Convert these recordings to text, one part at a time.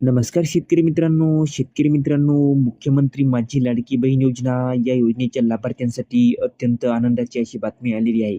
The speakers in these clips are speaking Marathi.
नमस्कार शेतकरी मित्रांनो. शेतकरी मित्रांनो मुख्यमंत्री माझी लाडकी बहीण योजना या योजनेच्या लाभार्थ्यांसाठी अत्यंत आनंदाची अशी बातमी आलेली आहे.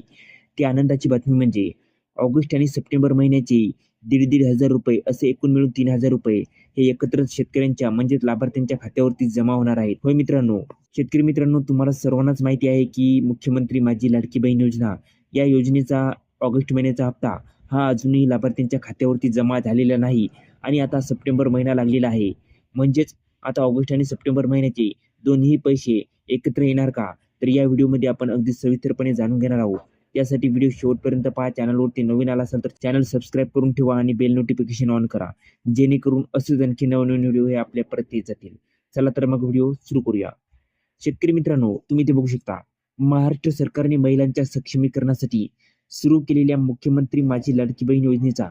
ती आनंदाची बातमी म्हणजे ऑगस्ट आणि सप्टेंबर महिन्याचे दीड दीड हजार रुपये असे एकूण मिळून तीन हजार रुपये हे एकत्र शेतकऱ्यांच्या म्हणजेच लाभार्थ्यांच्या खात्यावरती जमा होणार आहेत. होय मित्रांनो शेतकरी मित्रांनो तुम्हाला सर्वांनाच माहिती आहे की मुख्यमंत्री माझी लाडकी बहीण योजना या योजनेचा ऑगस्ट महिन्याचा हप्ता हा अजूनही लाभार्थ्यांच्या खात्यावरती जमा झालेला नाही. आणि आता सप्टेंबर महिना लागलेला आहे. म्हणजेच आता ऑगस्ट आणि सप्टेंबर महिन्याचे दोन्ही पैसे एकत्र येणार का? तर या व्हिडिओमध्ये आपण अगदी सविस्तरपणे जाणून घेणार आहोत. त्यासाठी व्हिडिओ शेवटपर्यंत पहा. चॅनलवरती नवीन आला असेल तर चॅनल सबस्क्राईब करून ठेवा आणि बेल नोटिफिकेशन ऑन करा. जेणेकरून असेच आणखी नवनवीन व्हिडिओ हे आपल्या परत येत जातील. चला तर मग व्हिडिओ सुरू करूया. शेतकरी मित्रांनो तुम्ही ते बघू शकता. महाराष्ट्र सरकारने महिलांच्या सक्षमीकरणासाठी सुरू केलेल्या मुख्यमंत्री माझी लाडकी बहीण योजनेचा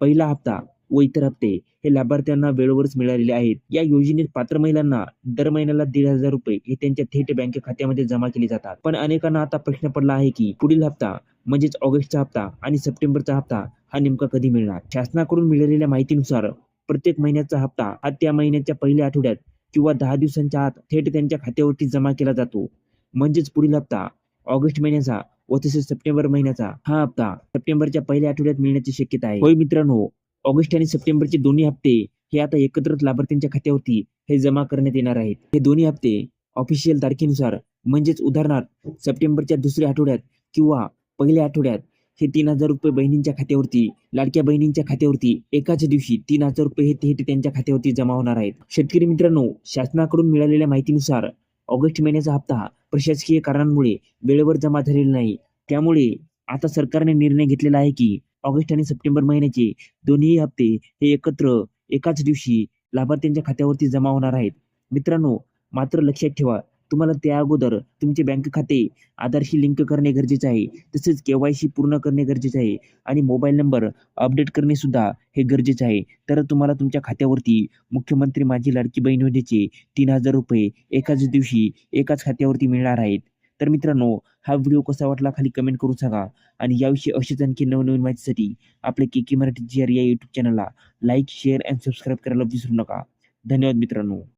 पहिला हप्ता व इतर हप्ते हे लाभार्थ्यांना वेळेवरच मिळालेले आहेत. या योजनेत पात्र महिलांना दर महिन्याला दीड हजार रुपये हे त्यांच्या थेट बँक खात्यामध्ये जमा केले जातात. पण अनेकांना आता प्रश्न पडला आहे की पुढील हप्ता म्हणजेच ऑगस्टचा हप्ता आणि सप्टेंबरचा हप्ता हा नेमका कधी मिळणार? शासनाकडून मिळालेल्या माहितीनुसार प्रत्येक महिन्याचा हप्ता हा त्या महिन्याच्या पहिल्या आठवड्यात किंवा दहा दिवसांच्या आत थेट त्यांच्या खात्यावरती जमा केला जातो. म्हणजेच पुढील हप्ता ऑगस्ट महिन्याचा व तसेच सप्टेंबर महिन्याचा हा हप्ता सप्टेंबरच्या पहिल्या आठवड्यात मिळण्याची शक्यता आहे. होय मित्रांनो ऑगस्ट आणि सप्टेंबरचे दोन्ही हप्ते हे आता एकत्रच लाभार्थ्यांच्या खात्यावरती हे जमा करण्यात येणार आहेत. हे दोन्ही हप्ते ऑफिशियल तारखेनुसार म्हणजेच उदाहरणार्थ सप्टेंबरच्या दुसऱ्या आठवड्यात किंवा पहिल्या आठवड्यात हे तीन हजार रुपये बहिणींच्या खात्यावरती लाडक्या बहिणींच्या खात्यावरती एकाच दिवशी तीन हजार रुपये हे थेट त्यांच्या खात्यावरती जमा होणार आहेत. शेतकरी मित्रांनो शासनाकडून मिळालेल्या माहितीनुसार ऑगस्ट महिन्याचा हप्ता प्रशासकीय कारणांमुळे वेळेवर जमा झालेला नाही. त्यामुळे आता सरकारने निर्णय घेतलेला आहे की ऑगस्ट आणि सप्टेंबर महिन्याचे दोन्ही हप्ते हे एकत्र एकाच दिवशी लाभार्थ्यांच्या खात्यावरती जमा होणार आहेत. मित्रांनो मात्र लक्षात ठेवा तुम्हाला त्या अगोदर तुमचे बँक खाते आधारशी लिंक करणे गरजेचे आहे तसेच केवायसी पूर्ण करणे गरजेचे आहे आणि मोबाईल नंबर अपडेट करणे सुद्धा हे गरजेचे आहे. तर तुम्हाला तुमच्या खात्यावरती मुख्यमंत्री माझी लाडकी बहीण योजनेचे तीन हजार रुपये एकाच दिवशी एकाच खात्यावरती मिळणार आहेत. तर मित्रांनो हा व्हिडिओ कसा वाटला खाली कमेंट करून सांगा. आणि याविषयी अशीच आणखी नवनवीन माहितीसाठी आपले K K Marathi G R या यूट्यूब चॅनलला लाईक शेअर अँड सबस्क्राईब करायला विसरू नका. धन्यवाद मित्रांनो.